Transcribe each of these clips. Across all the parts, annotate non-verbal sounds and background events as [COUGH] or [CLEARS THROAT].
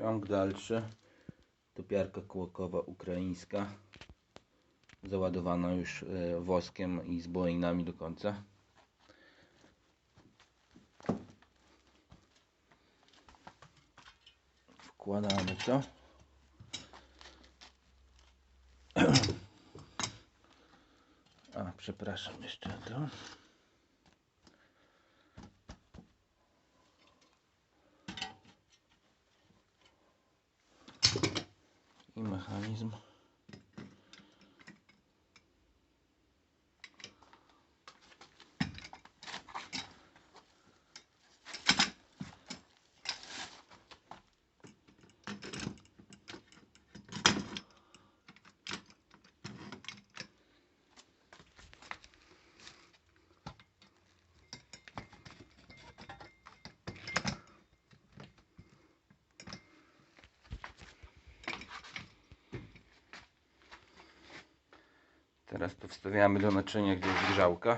Ciąg dalszy. Topiarka kłokowa ukraińska. Załadowana już e, woskiem i zbojnami do końca. Wkładamy to. [CLEARS THROAT] A, przepraszam jeszcze to. I Teraz to wstawiamy do naczynia, gdzie jest grzałka.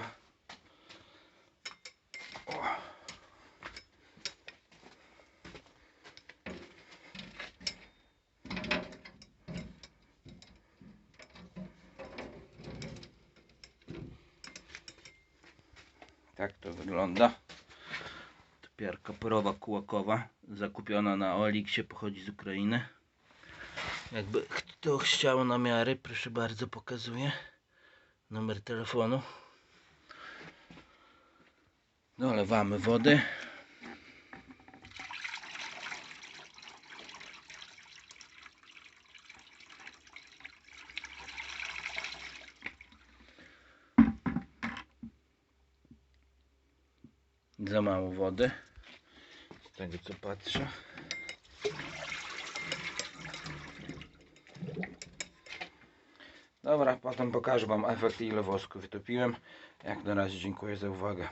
Tak to wygląda. Topiarka porowa kułakowa, zakupiona na Oliksie, pochodzi z Ukrainy. Jakby kto chciał namiary, proszę bardzo, pokazuję numer telefonu. Dolewamy wody. Za mało wody. Z tego co patrzę. Dobra, potem pokażę Wam efekt ile wosku wytopiłem. Jak na razie dziękuję za uwagę.